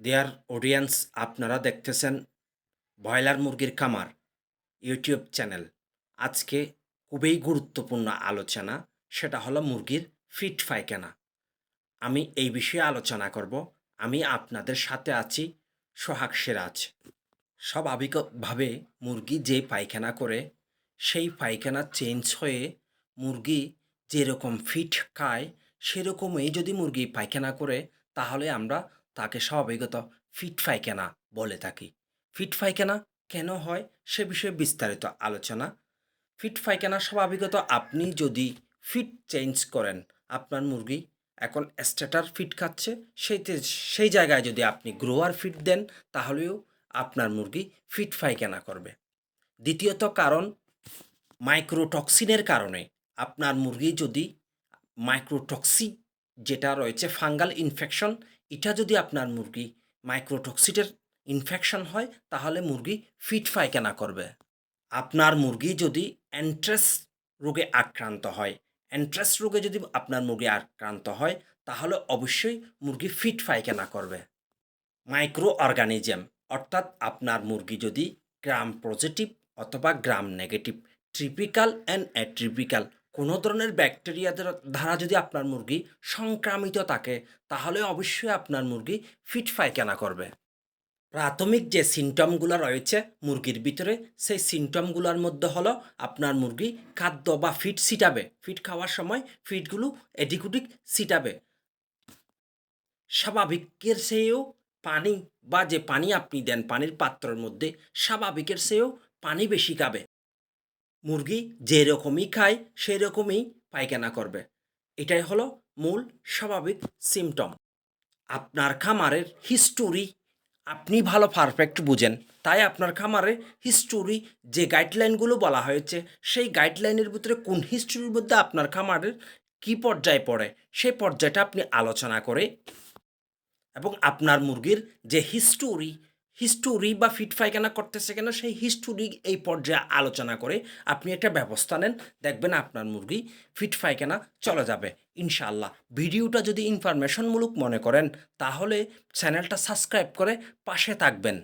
দেয়ার audience আপনারা দেখতেছেন broiler মুরগির খামার ইউটিউব চ্যানেল। আজকে খুবই গুরুত্বপূর্ণ আলোচনা, সেটা হলো মুরগির ফিট পায়খানা। আমি এই বিষয়ে আলোচনা করব। আমি আপনাদের সাথে আছি সোহাগ সিরাজ। স্বাভাবিকভাবে মুরগি যে পায়খানা করে, সেই পায়খানা চেঞ্জ হয়ে মুরগি যেরকম ফিট খায়, সেরকমই যদি মুরগি পায়খানা করে, তাহলে আমরা তাকে স্বাভাবিকত ফিট পায়খানা বলে থাকি। ফিট পায়খানা কেন হয় সে বিষয়ে বিস্তারিত আলোচনা। ফিট পায়খানা স্বাভাবিকত আপনি যদি ফিট চেঞ্জ করেন, আপনার মুরগি এখন স্ট্যাটার ফিট খাচ্ছে সেইতে সেই জায়গায় যদি আপনি গ্রোয়ার ফিট দেন, তাহলেও আপনার মুরগি ফিট পায়খানা করবে। দ্বিতীয়ত কারণ, মাইক্রোটক্সিনের কারণে আপনার মুরগি যদি মাইক্রোটক্সিক যেটা রয়েছে ফাঙ্গাল ইনফেকশন এটা যদি আপনার মুরগি মাইক্রোটক্সিটের ইনফেকশন হয়, তাহলে মুরগি ফিট পায়খানা করবে। আপনার মুরগি যদি অ্যান্ট্রেস রোগে আক্রান্ত হয় অ্যান্ট্রেস রোগে যদি আপনার মুরগি আক্রান্ত হয়, তাহলে অবশ্যই মুরগি ফিট পায়খানা করবে। মাইক্রো অর্গানিজম অর্থাৎ আপনার মুরগি যদি গ্রাম পজিটিভ অথবা গ্রাম নেগেটিভ ট্রিপিক্যাল অ্যান্ড অ্যাট্রিপিক্যাল কোনো ধরনের ব্যাকটেরিয়া দ্বারা যদি আপনার মুরগি সংক্রামিত থাকে, তাহলে অবশ্যই আপনার মুরগি ফিট পায়খানা করবে। প্রাথমিক যে সিমটমগুলো রয়েছে মুরগির ভিতরে, সেই সিমটমগুলোর মধ্যে হলো আপনার মুরগি খাদ্য বা ফিট ছিটাবে। ফিট খাওয়ার সময় ফিটগুলো এদিক ওদিক ছিটাবে। স্বাভাবিকের চেয়েও পানি বা যে পানি আপনি দেন, পানির পাত্রের মধ্যে, স্বাভাবিকের চেয়েও পানি বেশি খাবে। মুরগি যেরকমই খায় সেই রকমই পায়খানা করবে। এটাই হলো মূল স্বাভাবিক সিমটম আপনার খামারের হিস্টোরি আপনি ভালো পারফেক্ট বুঝেন। তাই আপনার খামারের হিস্টোরি যে গাইডলাইনগুলো বলা হয়েছে, সেই গাইডলাইনের ভিতরে কোন হিস্টোরির মধ্যে আপনার খামারের কী পর্যায়ে পড়ে সেই পর্যায়টা আপনি আলোচনা করে এবং আপনার মুরগির যে হিস্টোরি হিস্টোরি বা ফিট ফাইখানা করতেছে কেন, সেই হিস্টোরি এই পর্যায়ে আলোচনা করে আপনি একটা ব্যবস্থা নেন। দেখবেন আপনার মুরগি ফিট ফাইখানা চলে যাবে। ইনশাআল্লাহ। ভিডিওটা যদি ইনফরমেশনমূলক মনে করেন, তাহলে চ্যানেলটা সাবস্ক্রাইব করে পাশে থাকবেন।